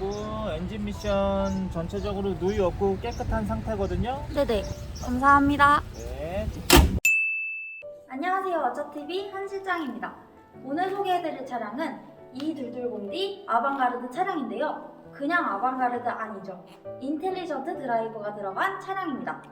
있고 엔진 미션 전체적으로 누이 없고 깨끗한 상태거든요. 네네. 감사합니다. 네. 안녕하세요. 어차TV 한 실장입니다. 오늘 소개해드릴 차량은 E220D 아방가르드 차량인데요. 그냥 아방가르드 아니죠. 인텔리전트 드라이브가 들어간 차량입니다.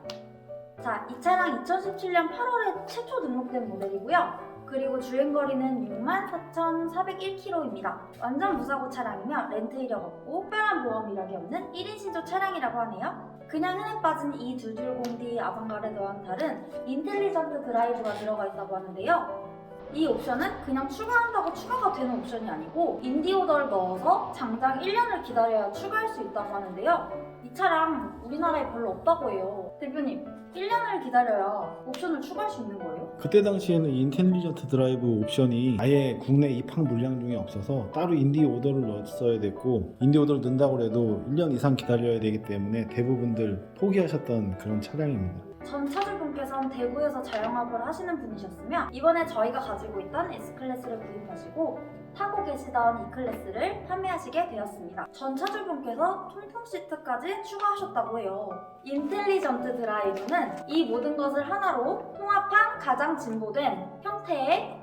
자, 이 차량 2017년 8월에 최초 등록된 모델이고요. 그리고 주행거리는 64,401km입니다. 완전 무사고 차량이며 렌트 이력 없고 특별한 보험 이력이 없는 1인 신조 차량이라고 하네요. 그냥 흔해 빠진 이 220D 아방가르드와는 다른 인텔리전트 드라이브가 들어가 있다고 하는데요. 이 옵션은 그냥 추가한다고 추가가 되는 옵션이 아니고 인디오더를 넣어서 장장 1년을 기다려야 추가할 수 있다고 하는데요. 이 차량 우리나라에 별로 없다고 해요. 대표님, 1년을 기다려야 옵션을 추가할 수 있는 거예요? 그때 당시에는 이 인텔리전트 드라이브 옵션이 아예 국내 입항 물량 중에 없어서 따로 인디 오더를 넣었어야 됐고 인디 오더를 넣는다고 해도 1년 이상 기다려야 되기 때문에 대부분들 포기하셨던 그런 차량입니다. 전 차주분께서는 대구에서 자영업을 하시는 분이셨으며 이번에 저희가 가지고 있던 S클래스를 구입하시고 타고 계시던 E클래스를 판매하시게 되었습니다. 전 차주분께서 통풍 시트까지 추가하셨다고 해요. 인텔리전트 드라이브는 이 모든 것을 하나로 통합한 가장 진보된 형태의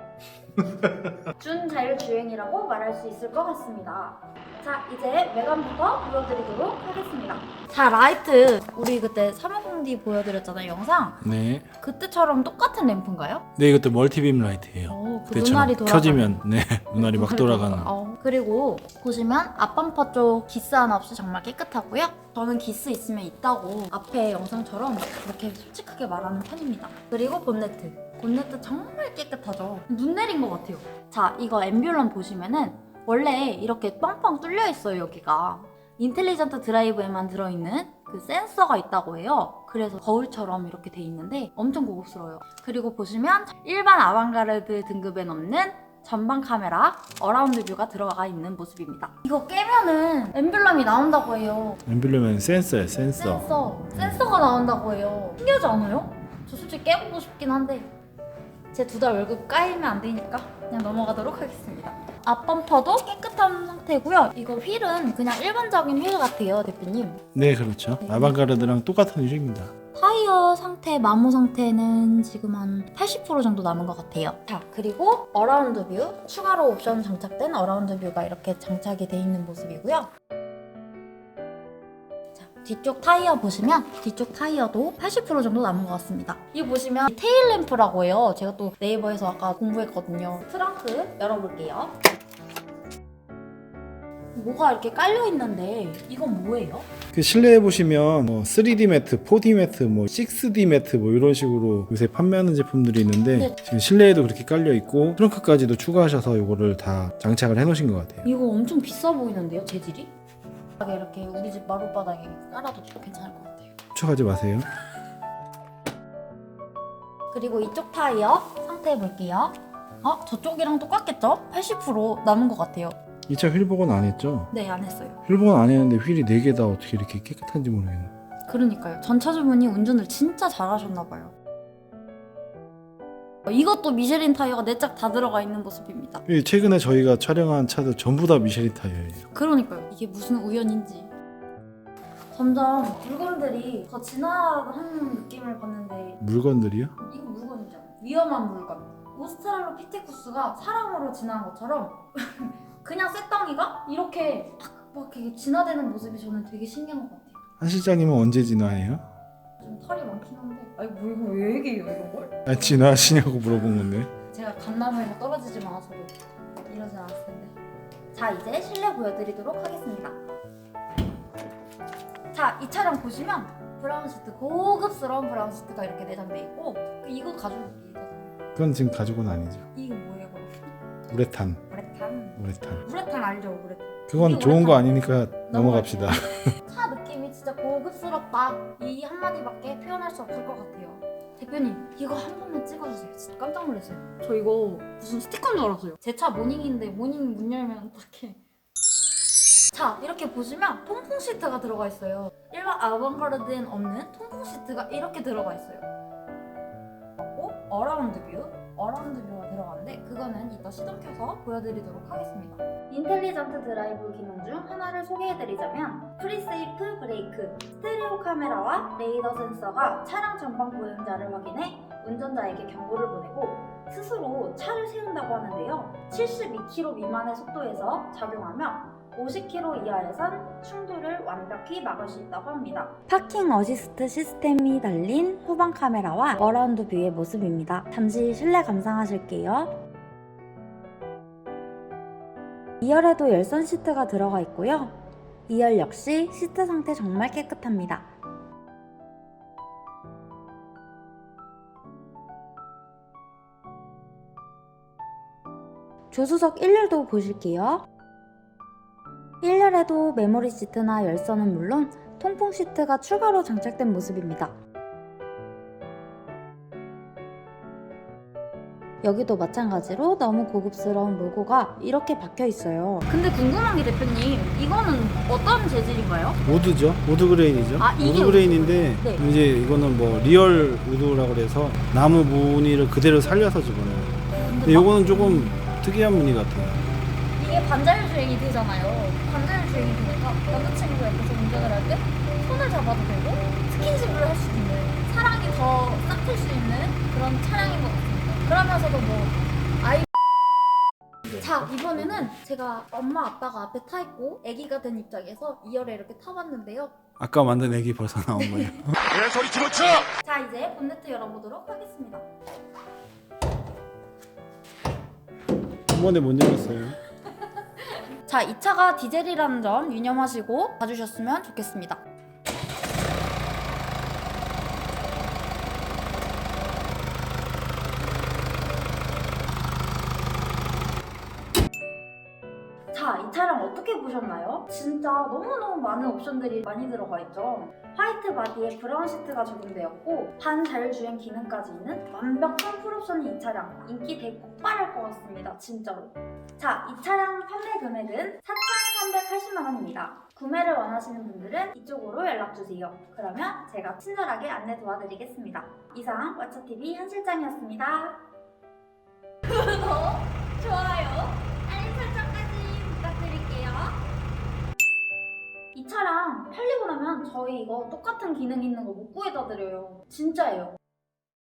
준자율주행이라고 말할 수 있을 것 같습니다. 자, 이제 외관부터 보여드리도록 하겠습니다. 자, 라이트 우리 그때 350D 보여드렸잖아요, 영상. 네. 그때처럼 똑같은 램프인가요? 네, 이것도 멀티빔 라이트예요. 어, 그 그때처럼 눈알이 돌아가. 켜지면 네 눈알이 막 돌아가는. 어, 그리고 보시면 앞범퍼 쪽 기스 하나 없이 정말 깨끗하고요. 저는 기스 있으면 있다고 앞에 영상처럼 이렇게 솔직하게 말하는 편입니다. 그리고 본네트. 본네트 정말 깨끗하죠. 눈 내린 것 같아요. 자, 이거 앰뷸런 보시면은 원래 이렇게 뻥뻥 뚫려 있어요, 여기가. 인텔리전트 드라이브에만 들어있는 그 센서가 있다고 해요. 그래서 거울처럼 이렇게 돼 있는데 엄청 고급스러워요. 그리고 보시면 일반 아방가르드 등급엔 없는 전방 카메라 어라운드 뷰가 들어가 있는 모습입니다. 이거 깨면은 엠블럼이 나온다고 해요. 엠블럼은 센서예요, 센서. 센서, 센서가 나온다고 해요. 신기하지 않아요? 저 솔직히 깨보고 싶긴 한데 제 두 달 월급 까이면 안 되니까 그냥 넘어가도록 하겠습니다. 앞범퍼도 깨끗한 상태고요. 이거 휠은 그냥 일반적인 휠 같아요, 대표님. 네, 그렇죠. 네. 아방가르드랑 똑같은 유입니다 타이어 상태, 마모 상태는 지금 한 80% 정도 남은 것 같아요. 자, 그리고 어라운드 뷰. 추가로 옵션 장착된 어라운드 뷰가 이렇게 장착이 돼 있는 모습이고요. 자, 뒤쪽 타이어 보시면 뒤쪽 타이어도 80% 정도 남은 것 같습니다. 이 보시면 테일 램프라고 해요. 제가 또 네이버에서 아까 공부했거든요. 트렁크 열어볼게요. 뭐가 이렇게 깔려 있는데 이건 뭐예요? 그 실내에 보시면 뭐 3D 매트, 4D 매트, 뭐 6D 매트 뭐 이런 식으로 요새 판매하는 제품들이 있는데 네. 지금 실내에도 그렇게 깔려 있고 트렁크까지도 추가하셔서 이거를 다 장착을 해 놓으신 것 같아요. 이거 엄청 비싸 보이는데요, 재질이? 이렇게 우리 집 마룻바닥에 깔아도 괜찮을 것 같아요. 추가하지 마세요. 그리고 이쪽 타이어 상태 볼게요. 어, 저쪽이랑 똑같겠죠? 80% 남은 것 같아요. 이 차 휠 복원 안 했죠? 네, 안 했어요. 휠 복원 안 했는데 휠이 4개 다 어떻게 이렇게 깨끗한지 모르겠네. 그러니까요. 전 차주분이 운전을 진짜 잘하셨나 봐요. 이것도 미쉐린 타이어가 네 짝 다 들어가 있는 모습입니다. 이 최근에 저희가 촬영한 차도 전부 다 미쉐린 타이어예요. 그러니까요. 이게 무슨 우연인지. 점점 물건들이 더 진화하는 느낌을 받는데 물건들이요? 이거 물건이잖아. 위험한 물건. 오스트랄로 피테쿠스가 사람으로 진화한 것처럼 그냥 쇳덩이가 이렇게 막, 막 이렇게 진화되는 모습이 저는 되게 신기한 것 같아요. 한 실장님은 언제 진화해요? 좀 털이 많긴 한데. 아니 뭐 이거 왜 얘기해요 이런 걸? 아, 진화하시냐고 물어본 건데. 제가 갓나무에서 떨어지지 않아서도 이러진 않았을 텐데. 자 이제 실내 보여드리도록 하겠습니다. 자 이 차량 보시면 브라운 시트 고급스러운 브라운 시트가 이렇게 내장돼 있고 그 이거 가죽이거든요. 그건 지금 가지고는 아니죠. 이거 뭐예요 그럼? 우레탄, 우레탄. 우레탄. 우레탄 알죠 우레탄. 그건 이게 좋은 거 우레탄. 아니니까 넘어갑시다. 차 고급스럽다. 이 한마디밖에 표현할 수 없을 것 같아요. 대표님, 이거 한 번만 찍어주세요. 진짜 깜짝 놀랐어요. 저 이거 무슨 스티커인 줄 알았어요. 제 차 모닝인데 모닝 문 열면 어떡해. 자, 이렇게 보시면 통풍 시트가 들어가 있어요. 일반 아방가르드엔 없는 통풍 시트가 이렇게 들어가 있어요. 그리고 어라운드 뷰. 어라운드 뷰가 들어가는데 그거는 이따 시동 켜서 보여드리도록 하겠습니다. 인텔리전트 드라이브 기능 중 하나를 소개해드리자면 프리세이프 브레이크, 스테레오 카메라와 레이더 센서가 차량 전방 보행자를 확인해 운전자에게 경고를 보내고 스스로 차를 세운다고 하는데요. 72km 미만의 속도에서 작용하며 50km 이하에선 충돌을 완벽히 막을 수 있다고 합니다. 파킹 어시스트 시스템이 달린 후방 카메라와 어라운드 뷰의 모습입니다. 잠시 실내 감상하실게요. 2열에도 열선 시트가 들어가 있고요. 2열 역시 시트 상태 정말 깨끗합니다. 조수석 1열도 보실게요. 1열에도 메모리 시트나 열선은 물론 통풍 시트가 추가로 장착된 모습입니다. 여기도 마찬가지로 너무 고급스러운 로고가 이렇게 박혀 있어요. 근데 궁금한 게 대표님, 이거는 어떤 재질인가요? 우드죠. 우드 그레인이죠. 아, 이게 우드 그레인인데 네. 이제 이거는 뭐 리얼 우드라고 그래서 나무 무늬를 그대로 살려서 집어넣어요. 근데 요거는 조금 특이한 무늬 같아요. 반자율 주행이 되잖아요. 반자율 주행이 되니까 남자친구가 옆에서 운전을 할 때 손을 잡아도 되고 스킨십을 할 수도 있는 사랑이 더 싹틀 수 있는 그런 차량인 것 같습니다. 그러면서도 뭐 아이 자 이번에는 제가 엄마 아빠가 앞에 타 있고 아기가 된 입장에서 2열에 이렇게 타봤는데요. 아까 만든 애기 벌써 나온 거예요. 왜 소리 집어쳐! 자 이제 본네트 열어보도록 하겠습니다. 한 번에 못 열었어요. 자, 이 차가 디젤이라는 점 유념하시고 봐주셨으면 좋겠습니다. 차량 어떻게 보셨나요? 진짜 너무너무 많은 옵션들이 많이 들어가 있죠. 화이트 바디에 브라운 시트가 적용되었고 반 자율주행 기능까지 있는 완벽한 풀옵션인 이 차량 인기 되게 폭발할 것 같습니다. 진짜로. 자, 이 차량 판매 금액은 4,380만 원입니다. 구매를 원하시는 분들은 이쪽으로 연락주세요. 그러면 제가 친절하게 안내 도와드리겠습니다. 이상 왓챠TV 한실장이었습니다. 구독, 좋아요, 알림 설정까지 부탁드릴게요. 이 차량 팔리고 나면 저희 이거 똑같은 기능 있는 거 못 구해다 드려요. 진짜예요.